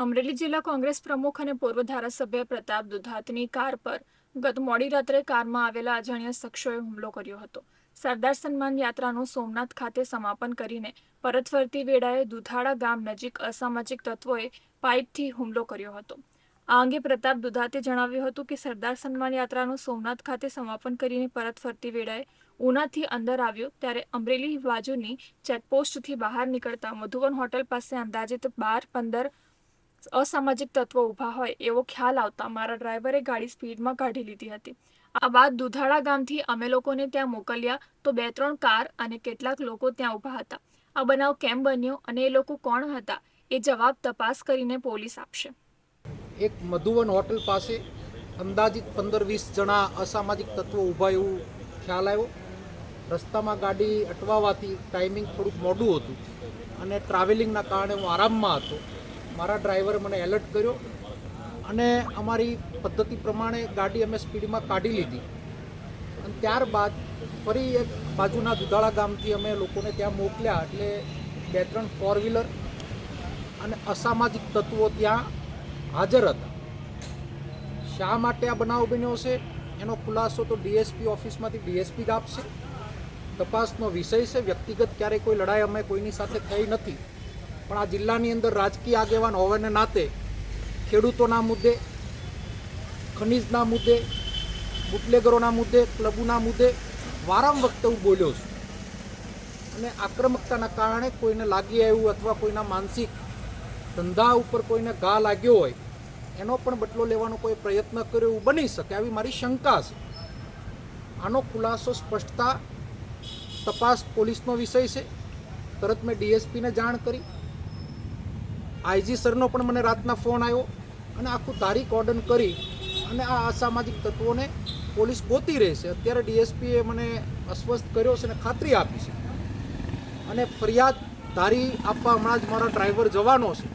અમરેલી જિલ્લા કોંગ્રેસ પ્રમુખ અને પૂર્વ ધારાસભ્ય પ્રતાપ દુધાતની કાર પર ગત મોડી રાત્રે કારમાં આવેલા અજાણ્યા શખ્સોએ હુમલો કર્યો હતો. સરદાર સન્માન યાત્રાનું સોમનાથ ખાતે સમાપન કરીને પરત ફરતી વેળાએ દુધાળા ગામ નજીક અસામાજિક તત્વોએ પાઇપથી હુમલો કર્યો હતો. આ અંગે પ્રતાપ દુધાતે જણાવ્યું હતું કે સરદાર સન્માન યાત્રાનું સોમનાથ ખાતે સમાપન કરીને પરત ફરતી વેળાએ ઉનાથી અંદર આવ્યો ત્યારે અમરેલી બાજુની ચેકપોસ્ટથી બહાર નીકળતા મધુવન હોટલ પાસે અંદાજિત બાર પંદર અસામાજિક તત્વો ઊભા હોય એવો ખ્યાલ આવતા મારા ડ્રાઈવરે ગાડી સ્પીડમાં કાઢી લીધી હતી. આ બાદ દુધાળા ગામથી અમે લોકોને ત્યાં મોકલ્યા તો બે ત્રણ કાર અને કેટલાક લોકો ત્યાં ઊભા હતા. આ બનાવ કેમ બન્યો અને એ લોકો કોણ હતા એ જવાબ તપાસ કરીને પોલીસ આપશે. એક મધુવન હોટલ પાસે અંદાજિત પંદર વીસ જણા અસામાજિક તત્વો ઊભા એવું ખ્યાલ આવ્યો. રસ્તામાં ગાડી અટવાવાથી ટાઈમિંગ થોડુંક મોડું હતું અને ટ્રાવેલિંગના કારણે હું આરામમાં હતો. મારા ડ્રાઈવરે મને એલર્ટ કર્યો અને અમારી પદ્ધતિ પ્રમાણે ગાડી અમે સ્પીડમાં કાઢી લીધી. અને ત્યારબાદ ફરી એક બાજુના દુધાળા ગામથી અમે લોકોને ત્યાં મોકલ્યા એટલે બે ત્રણ ફોર વ્હીલર અને અસામાજિક તત્વો ત્યાં હાજર હતા. શા માટે આ બનાવ બન્યો છે એનો ખુલાસો તો ડીએસપી ઓફિસમાંથી ડીએસપી જ આપશે. તપાસનો વિષય છે. વ્યક્તિગત ક્યારેય કોઈ લડાઈ અમે કોઈની સાથે થઈ નથી. પણ આ જિલ્લાની અંદર રાજકીય આગેવાન હોવાને નાતે ખેડૂતોના મુદ્દે, ખનીજના મુદ્દે, બુટલેગરોના મુદ્દે, ક્લબોના મુદ્દે વારંવાર વખતે હું બોલ્યો છું. અને આક્રમકતાના કારણે કોઈને લાગી આવ્યું અથવા કોઈના માનસિક ધંધા ઉપર કોઈને ઘા લાગ્યો હોય, એનો પણ બદલો લેવાનો કોઈ પ્રયત્ન કર્યો એવું બની શકે આવી મારી શંકા છે. આનો ખુલાસો, સ્પષ્ટતા, તપાસ પોલીસનો વિષય છે. તરત મેં ડીએસપીને જાણ કરી. આઈજી સરનો પણ મને રાતના ફોન આવ્યો અને આખું તારીખ ઓર્ડન કરી અને આ અસામાજિક તત્વોને પોલીસ ગોતી રહેશે અત્યારે ડીએસપીએ મને અસ્વસ્થ કર્યો છે અને ખાતરી આપી છે. અને ફરિયાદ ધારી આપવા હમણાં જ મારા ડ્રાઈવર જવાનો છે.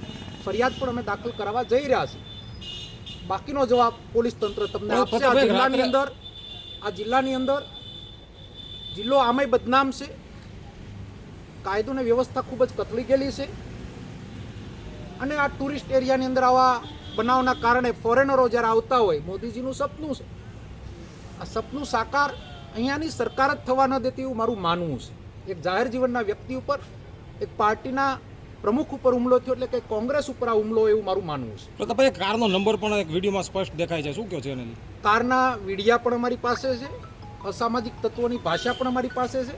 ફરિયાદ પણ અમે દાખલ કરાવવા જઈ રહ્યા છીએ. બાકીનો જવાબ પોલીસ તંત્ર તમને આપશે. આ જિલ્લાની અંદર આ જિલ્લાની અંદર જિલ્લો આમાંય બદનામ છે. કાયદો ને વ્યવસ્થા ખૂબ જ કથળી ગયેલી છે. અને આ ટુરિસ્ટ એરિયાની અંદર આવા બનાવના કારણે ફોરેનરો જ્યારે આવતા હોય મોદીજીનું સપનું છે. આ સપનું સાકાર અહીંયાની સરકાર જ થવા ન દેતી એવું મારું માનવું છે. એક જાહેર જીવનના વ્યક્તિ ઉપર એક પાર્ટીના પ્રમુખ ઉપર હુમલો થયો એટલે કે કોંગ્રેસ ઉપર આ હુમલો એવું મારું માનવું છે. તો પછી કારનો નંબર પણ એક વિડીયોમાં સ્પષ્ટ દેખાય છે. શું કહો છો એને કારના વીડિયા પણ અમારી પાસે છે. અસામાજિક તત્વોની ભાષા પણ અમારી પાસે છે.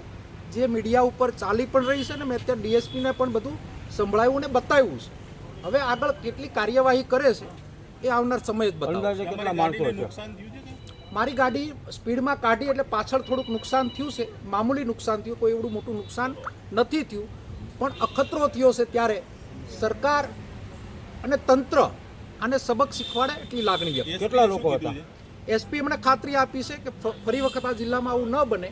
જે મીડિયા ઉપર ચાલી પણ રહી છે ને મેં અત્યારે ડીએસપીને પણ બધું સંભળાવ્યું અને બતાવ્યું છે. હવે આગળ કેટલી કાર્યવાહી કરે છે એ આવનાર સમય જ બતાવશે. કેટલા માણસો મારી ગાડી સ્પીડમાં કાઢી એટલે પાછળ થોડુંક નુકસાન થયું છે મામૂલી નુકસાન થયું કોઈ એવડું મોટું નુકસાન નથી થયું પણ અખતરો થયો છે ત્યારે સરકાર અને તંત્ર આને સબક શીખવાડે એટલી લાગણી વ્યક્ત કેટલા લોકો હતા? એસપી એમણે ખાતરી આપી છે કે ફરી વખત આ જિલ્લામાં આવું ન બને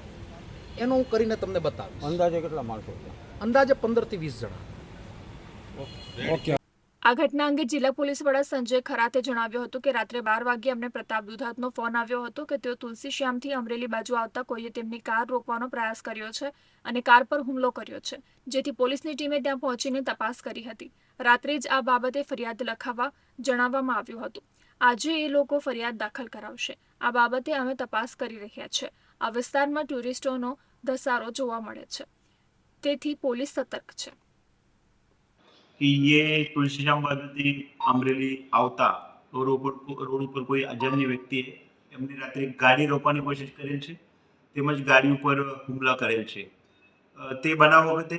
એનો હું કરીને તમને બતાવીશ. અંદાજે કેટલા માણસો છે અંદાજે પંદરથી વીસ જણા. ઓકે. આ ઘટના અંગે જિલ્લા પોલીસ વડા સંજય ખરાતે જણાવ્યું હતું કે રાત્રે બાર વાગ્યે અમને પ્રતાપ દુધાતનો ફોન આવ્યો હતો કે તેઓ તુલસી શ્યામથી અમરેલી બાજુ આવતા કોઈએ તેમની કાર રોકવાનો પ્રયાસ કર્યો છે અને કાર પર હુમલો કર્યો છે, જેથી પોલીસની ટીમે ત્યાં પહોંચીને તપાસ કરી હતી. રાત્રે જ આ બાબતે ફરિયાદ લખાવવા જણાવવામાં આવ્યું હતું. આજે એ લોકો ફરિયાદ દાખલ કરાવશે. આ બાબતે અમે તપાસ કરી રહ્યા છે. આ વિસ્તારમાં ટુરિસ્ટોનો ધસારો જોવા મળે છે. તેથી પોલીસ સતર્ક છે. કે ये तुलसी श्याम બાદલથી અમરેલી આવતા તો રોડ ઉપર રોડ ઉપર કોઈ અજાણ્ય વ્યક્તિએ એમની રાત્રે ગાડી રોકવાની કોશિશ કરેલ છે, તેમજ ગાડી ઉપર હુમલા કરેલ છે. તે બનાવ વખતે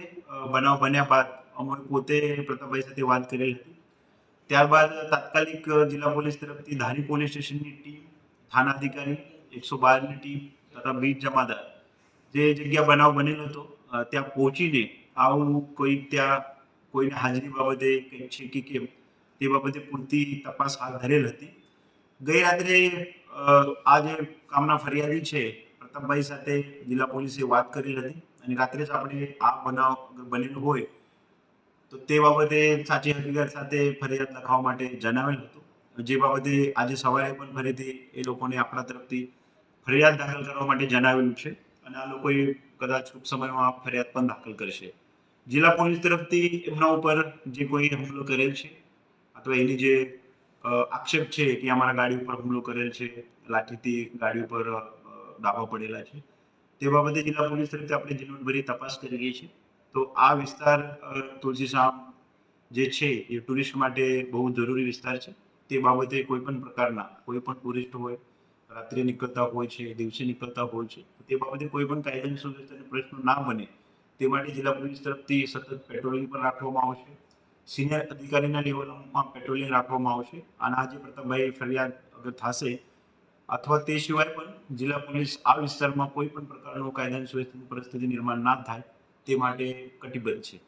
બનાવ બન્યા બાદ અમે પોતે પ્રતાપભાઈ સાથે વાત કરેલ હતી. ત્યારબાદ તાત્કાલિક જિલ્લા પોલીસ તરફથી ધારી પોલીસ સ્ટેશનની ટીમ, થાના અધિકારી, એકસો બારની ટીમ તથા બીજ જમાદાર જે જગ્યા બનાવ બનેલો હતો ત્યાં પહોંચીને આવું કોઈ ત્યાં કોઈને હાજરી બાબતે કંઈક છે કે કેમ? તે બાબતે પૂરતી તપાસ હાથ ધરેલ હતી. ગઈ રાત્રે આ જે કામના ફરિયાદી છે, પ્રતાપભાઈ સાથે જિલ્લા પોલીસે વાત કરેલ હતી અને રાત્રે જ આપણે આ બનાવ બનેલો હોય, તો તે બાબતે સાચી હકીકત સાથે ફરિયાદ લખાવવા માટે જણાવેલ હતું. જે બાબતે આજે સવારે પણ ફરીથી એ લોકોને આપણા તરફથી ફરિયાદ દાખલ કરવા માટે જણાવેલું છે અને આ લોકોએ કદાચ ટૂંક સમયમાં ફરિયાદ પણ દાખલ કરશે. જિલ્લા પોલીસ તરફથી એમના ઉપર જે કોઈ હુમલો કરેલ છે, અથવા એની જે આક્ષેપ છે કે અમારા ગાડી ઉપર હુમલો કરેલ છે, લાઠીથી ગાડી ઉપર દાવા પડેલા છે, તે બાબતે જિલ્લા પોલીસ તરફથી આપણે જીવનભરી તપાસ કરી રહી છે તો આ વિસ્તાર તુલસી શામ જે છે એ ટુરિસ્ટ માટે બહુ જરૂરી વિસ્તાર છે. તે બાબતે કોઈ પણ પ્રકારના, કોઈ પણ ટુરિસ્ટ હોય, રાત્રે નીકળતા હોય છે, દિવસે નીકળતા હોય છે, તે બાબતે કોઈ પણ કાયદાની સુવ્યવસ્થાને પ્રશ્નો ના બને તે માટે જિલ્લા પોલીસ તરફથી સતત પેટ્રોલિંગ પણ રાખવામાં આવશે સિનિયર અધિકારીના લેવલમાં પેટ્રોલિંગ રાખવામાં આવશે અને આજે પ્રતાપભાઈ ફરિયાદ અગર થશે અથવા તે સિવાય પણ જિલ્લા પોલીસ આ વિસ્તારમાં કોઈ પણ પ્રકારનું કાયદાની સુવ્યવસ્થિત પરિસ્થિતિ નિર્માણ ના થાય તે માટે કટિબદ્ધ છે.